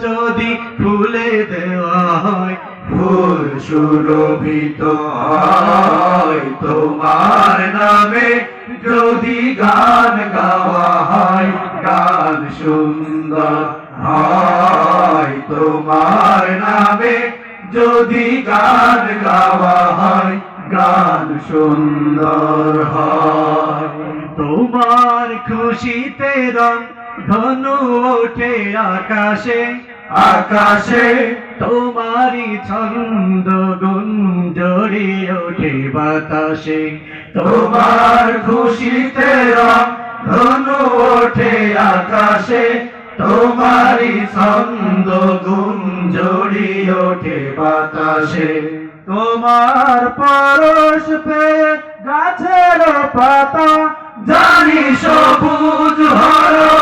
যদি ফুলে দেওয়া ফুল সুরভিত তোমার নামে যদি গান গাওয়া হয়, গান সুন্দর হয়। তোমার নামে যদি গান গাওয়া হয়, গান সুন্দর হয়। তোমার খুশিতে রং ধনু ওঠে আকাশে। আকাশে তোমারই ছন্দ গুঞ্জরি ওঠে বাতাসে। তোমার খুশিতে ধনু ওঠে আকাশে। তোমারই ছন্দ গুন গুঞ্জরি ওঠে বাতাসে। তোমার পরশ পেয়ে গাছের পাতা জানি সবুজ হলো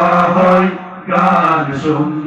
গান